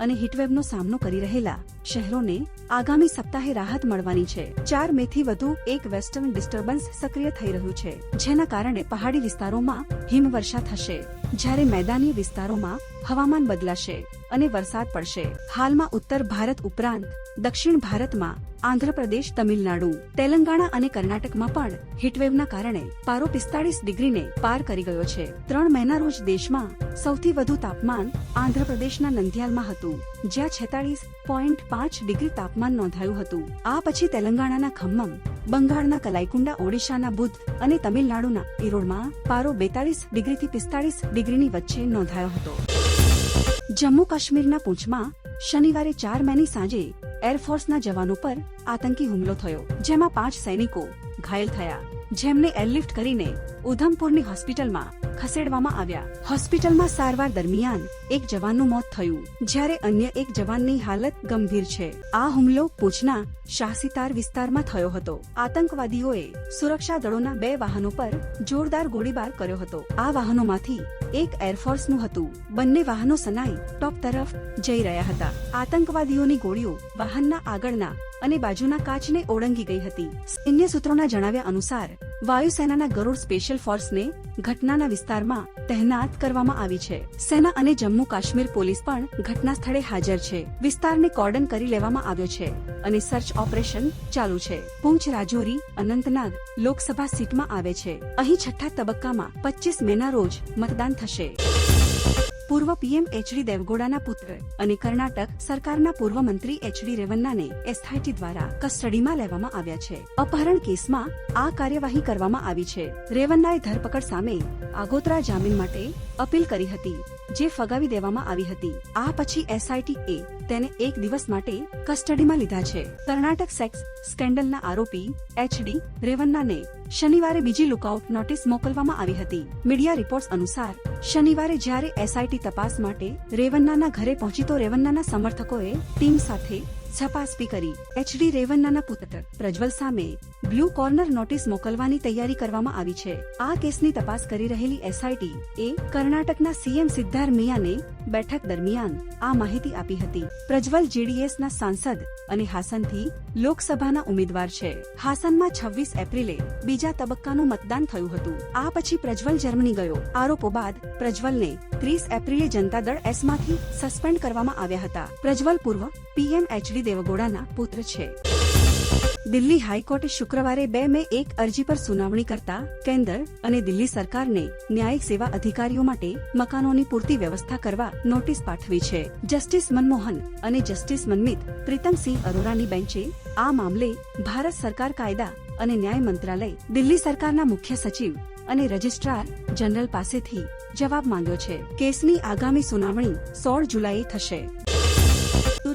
અને હીટવેવનો સામનો કરી રહેલા શહેરોને આગામી સપ્તાહે રાહત મળવાની છે. ચાર મે થી વધુ એક વેસ્ટર્ન ડિસ્ટર્બન્સ સક્રિય થઈ રહ્યું છે, જેના કારણે પહાડી વિસ્તારોમાં હિમવર્ષા થશે. જ્યારે મેદાની વિસ્તારોમાં હવામાન બદલાશે અને વરસાદ પડશે. હાલમાં ઉત્તર ભારત ઉપરાંત દક્ષિણ ભારતમાં આંધ્રપ્રદેશ, તમિલનાડુ, તેલંગાણા અને કર્ણાટકમાં પણ હીટવેવના કારણે પારો પિસ્તાળીસ ડિગ્રીને પાર કરી ગયો છે. ત્રણ મહિના રોજ દેશમાં સૌથી વધુ તાપમાન આંધ્રપ્રદેશના નંદિયાલમાં હતું. જ્યાં છેતાળીસ પોઈન્ટ પાંચ ડિગ્રી તાપમાન નોંધાયું હતું. આ પછી તેલંગાણાના ખમ્મમ, બંગાળના કલાઈકુંડા, ઓડિશાના બુધ અને તમિલનાડુના ઈરોડમાં પારો બેતાળીસ ડિગ્રીથી પિસ્તાળીસ ડિગ્રીની વચ્ચે નોંધાયો હતો. જમ્મુ કાશ્મીરના પૂંછમાં શનિવારે ચાર મેની સાંજે એરફોર્સના જવાનો પર આતંકી હુમલો થયો, જેમાં પાંચ સૈનિકો ઘાયલ થયા. જેમને એરલિફ્ટ કરીને ઉધમપુરની હોસ્પિટલમાં ખસેડવામાં આવ્યા. હોસ્પિટલમાં સારવાર દરમિયાન એક જવાનનું મોત થયું. જ્યારે અન્ય એક જવાનની હાલત ગંભીર છે. આ હુમલો પૂછના શાહસીતાર વિસ્તારમાં થયો હતો. આતંકવાદીઓએ સુરક્ષા દળોના બે વાહનો પર જોરદાર ગોળીબાર કર્યો હતો. આ વાહનોમાંથી એક એરફોર્સનું હતું. બંને વાહનો સનાઈ ટોપ તરફ જઈ રહ્યા હતા. આતંકવાદીઓની ગોળીઓ વાહનના આગળના અને બાજુના કાચને ઓળંગી ગઈ હતી. સૈન્ય સૂત્રોના જણાવ્યા અનુસાર, વાયુસેનાના ગરુડ સ્પેશિયલ ફોર્સને ઘટનાના વિસ્તારમાં તહેનાત કરવામાં આવી છે. સેના અને જમ્મુ કાશ્મીર પોલીસ પણ ઘટના સ્થળે હાજર છે. વિસ્તારને કોર્ડન કરી લેવામાં આવ્યો છે અને સર્ચ ઓપરેશન ચાલુ છે. પૂંછ રાજૌરી અનંતનાગ લોકસભા સીટમાં આવે છે. અહીં છઠ્ઠા તબક્કામાં પચીસ મેના રોજ મતદાન થશે. પૂર્વ પીએમ એચડી દેવગોડાના પુત્ર અને કર્ણાટક સરકારના પૂર્વ મંત્રી એચડી રેવન્નાને એસઆઈટી દ્વારા કસ્ટડીમાં લેવામાં આવ્યા છે. અપહરણ કેસમાં આ કાર્યવાહી કરવામાં આવી છે. રેવન્નાએ ધરપકડ સામે આગોતરા જામીન માટે અપીલ કરી હતી, જે ફગાવી દેવામાં આવી હતી. આ પછી એસઆઈટી એ તેને એક દિવસ માટે કસ્ટડીમાં લીધા છે. કર્ણાટક સેક્સ સ્કેન્ડલના આરોપી એચડી રેવન્નાને શનિવારે બીજી લુકઆઉટ નોટિસ મોકલવામાં આવી હતી. મીડિયા રિપોર્ટ્સ અનુસાર, શનિવારે જ્યારે એસઆઈટી તપાસ માટે રેવન્નાના ઘરે પહોંચી તો રેવન્નાના સમર્થકોએ ટીમ સાથે છપાસપી કરી. એચડી રેવન્નાના પુત્ર પ્રજ્વલ સામે બ્લુ કોર્નર નોટિસ મોકલવાની તૈયારી કરવામાં આવી છે. આ કેસની તપાસ કરી રહેલી એસઆઈટી એ કર્ણાટકના સીએમ સિદ્ધાર મિયાને બેઠક દરમિયાન આ માહિતી આપી હતી. પ્રજ્વલ જેડીએસના સાંસદ અને હાસનથી લોકસભાના ઉમેદવાર છે. હાસનમાં છવ્વીસ એપ્રિલે બીજા તબક્કાનું મતદાન થયું હતું. આ પછી પ્રજ્વલ જર્મની ગયો. આરોપો બાદ પ્રજ્વલને ત્રીસ એપ્રિલે જનતા દળ એસમાંથી સસ્પેન્ડ કરવામાં આવ્યા હતા. પ્રજ્વલ પૂર્વ પીએમ એચડી દેવગોડાના પુત્ર છે. દિલ્હી હાઈકોર્ટે શુક્રવારે બે મે એક અરજી પર સુનાવણી કરતા કેન્દ્ર અને દિલ્હી સરકારને ન્યાયિક સેવા અધિકારીઓ માટે મકાનોની પૂરતી વ્યવસ્થા કરવા નોટિસ પાઠવી છે. જસ્ટિસ મનમોહન અને જસ્ટિસ મનમિત પ્રીતમસિંહ અરોરાની બેન્ચે આ મામલે ભારત સરકાર કાયદા અને ન્યાય મંત્રાલય દિલ્હી સરકારના મુખ્ય સચિવ અને રજિસ્ટ્રાર જનરલ પાસેથી જવાબ માંગ્યો છે. કેસની આગામી સુનાવણી સોળ જુલાઈએ થશે.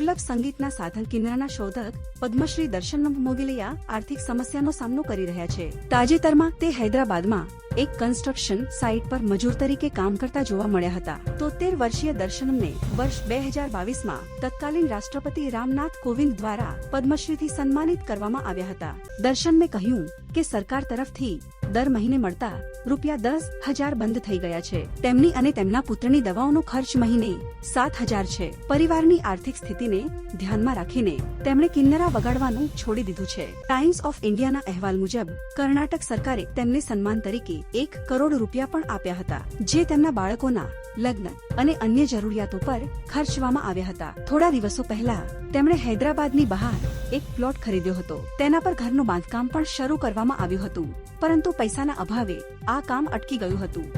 દુર્લભ સંગીતના સાધન કિન્નરના શોધક પદ્મશ્રી દર્શન મોગલિયા આર્થિક સમસ્યાનો સામનો કરી રહ્યા છે. તાજેતરમાં તે હૈદરાબાદમાં એક કન્સ્ટ્રક્શન સાઇટ પર મજૂર તરીકે કામ કરતા જોવા મળ્યા હતા. તોતેર વર્ષીય દર્શનમને વર્ષ બે હજાર બાવીસમાં તત્કાલીન રાષ્ટ્રપતિ રામનાથ કોવિંદ દ્વારા પદ્મશ્રીથી સન્માનિત કરવામાં આવ્યા હતા. દર્શનને કહ્યું કે સરકાર તરફથી દર મહિને મળતા રૂપિયા દસ હજાર બંધ થઈ ગયા છે. તેમની અને તેમના પુત્રની દવાઓનો ખર્ચ મહિને સાત હજાર છે. પરિવારની આર્થિક સ્થિતિને ધ્યાનમાં રાખીને તેમણે કિન્નરા વગાડવાનું છોડી દીધું છે. ટાઈમ્સ ઓફ ઇન્ડિયાના અહેવાલ મુજબ, કર્ણાટક સરકારે તેમને સન્માન તરીકે એક કરોડ રૂપિયા પણ આપ્યા હતા, જે તેમના બાળકોના લગ્ન અને અન્ય જરૂરિયાતો પર ખર્ચવામાં આવ્યા હતા. થોડા દિવસો પહેલા તેમણે હૈદરાબાદની બહાર એક પ્લોટ ખરીદ્યો હતો. તેના પર ઘરનું બાંધકામ પણ શરૂ કરવામાં આવ્યું હતું. પરંતુ પૈસાના અભાવે આ કામ અટકી ગયું હતું.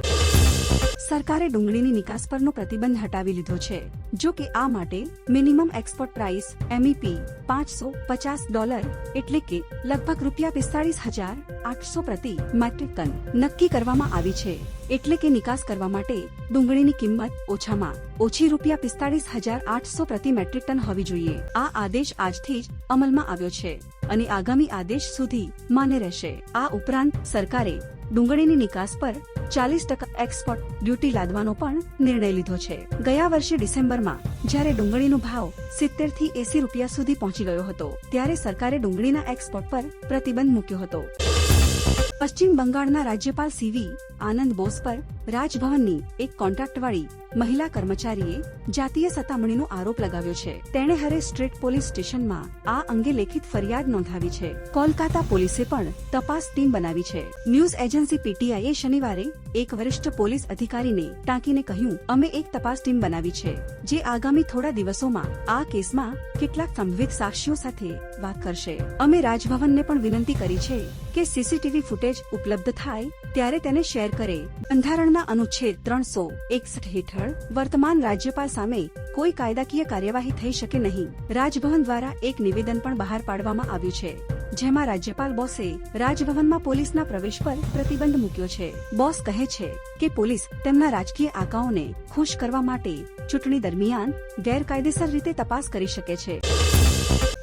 સરકારે ડુંગળીની નિકાસ પરનો પ્રતિબંધ હટાવી લીધો છે. જો કે આ માટે મિનિમમ એક્સપોર્ટ પ્રાઇસ એમઈપી પાંચસો પચાસ ડોલર એટલે કે લગભગ રૂપિયા પિસ્તાળીસ હજાર આઠસો પ્રતિ મેટ્રિક ટન નક્કી કરવામાં આવી છે. એટલે કે નિકાસ કરવા માટે ડુંગળીની કિંમત ઓછામાં ઓછી રૂપિયા પિસ્તાળીસ હજાર આઠસો પ્રતિ મેટ્રિક ટન હોવી જોઈએ. આ આદેશ આજથી જ અમલમાં આવ્યો છે અને આગામી આદેશ સુધી માન્ય રહેશે. આ ઉપરાંત સરકારે ડુંગળીની નિકાસ પર ચાલીસ ટકા એક્સપોર્ટ ડ્યુટી લાદવાનો પણ નિર્ણય લીધો છે. ગયા વર્ષે ડિસેમ્બરમાં, જ્યારે ડુંગળીનો ભાવ સિત્તેરથી એસી રૂપિયા સુધી પહોંચી ગયો હતો, ત્યારે સરકારે ડુંગળીના એક્સપોર્ટ પર પ્રતિબંધ મૂક્યો હતો. પશ્ચિમ બંગાળના રાજ્યપાલ સીવી આનંદ બોસ પર રાજભવનની એક કોન્ટ્રાક્ટવાળી મહિલા કર્મચારીએ જાતીય સતામણીનો આરોપ લગાવ્યો છે. તેણે હરે સ્ટ્રીટ પોલીસ સ્ટેશનમાં આ અંગે લેખિત ફરિયાદ નોંધાવી છે. કોલકાતા પોલીસે પણ તપાસ ટીમ બનાવી છે. ન્યૂઝ એજન્સી પીટીઆઈએ શનિવારે એક વરિષ્ઠ પોલીસ અધિકારીને ટાંકીને કહ્યું, અમે એક તપાસ ટીમ બનાવી છે, જે આગામી થોડા દિવસોમાં આ કેસમાં કેટલાક સંભવિત સાક્ષીઓ સાથે વાત કરશે. અમે રાજભવનને પણ વિનંતી કરી છે કે સીસીટીવી ફૂટેજ ઉપલબ્ધ થાય ત્યારે તેને શેર કરે. બંધારણના અનુચ્છેદ ત્રણસો એકસઠ હેઠળ વર્તમાન રાજ્યપાલ સામે કોઈ કાયદાકીય કાર્યવાહી થઈ શકે નહીં. રાજભવન દ્વારા એક નિવેદન પણ બહાર પાડવામાં આવ્યું છે, જેમાં રાજ્યપાલ બોસે રાજભવનમાં પોલીસના પ્રવેશ પર પ્રતિબંધ મૂક્યો છે. બોસ કહે છે કે પોલીસ તેમના રાજકીય આકાઓને ખુશ કરવા માટે ચૂંટણી દરમિયાન ગેરકાયદેસર રીતે તપાસ કરી શકે છે.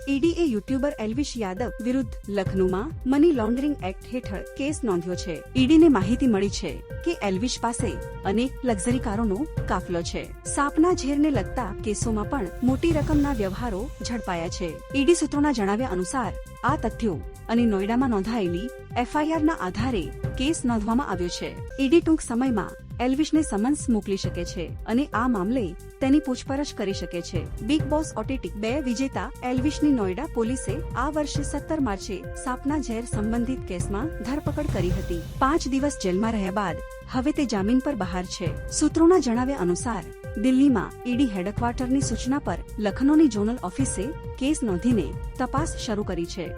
ઈડીએ યુટ્યુબર એલ્વિશ યાદવ વિરુદ્ધ લખનૌમાં મની લોન્ડરિંગ એક્ટ હેઠળ કેસ નોંધ્યો છે. ઈડીને માહિતી મળી છે કે એલ્વિશ પાસે અનેક લક્ઝરી કારોનો કાફલો છે. સાપના ઝેરને લગતા કેસોમાં પણ મોટી રકમના વ્યવહારો ઝડપાયા છે. ઈડી સૂત્રોના જણાવ્યા અનુસાર, આ તથ્યો અને નોઈડામાં નોંધાયેલી એફઆઈઆરના આધારે કેસ નોંધવામાં આવ્યો છે. ઈડી ટૂંક સમયમાં એલ્વિશને સમન્સ મોકલી શકે છે અને આ મામલે તેની પૂછપરછ કરી શકે છે. બિગ બોસ ઓટીટી બે વિજેતા એલ્વિશની નોઈડા પોલીસે આ વર્ષે સત્તર માર્ચે સાપના ઝેર સંબંધિત કેસમાં ધરપકડ કરી હતી. પાંચ દિવસ જેલમાં રહ્યા બાદ હવે તે જામીન પર બહાર છે. સૂત્રોના જણાવ્યા અનુસાર, દિલ્હીમાં ઈડી હેડક્વાર્ટરની સૂચના પર લખનૌની ઝોનલ ઓફિસે કેસ નોંધીને તપાસ શરૂ કરી છે.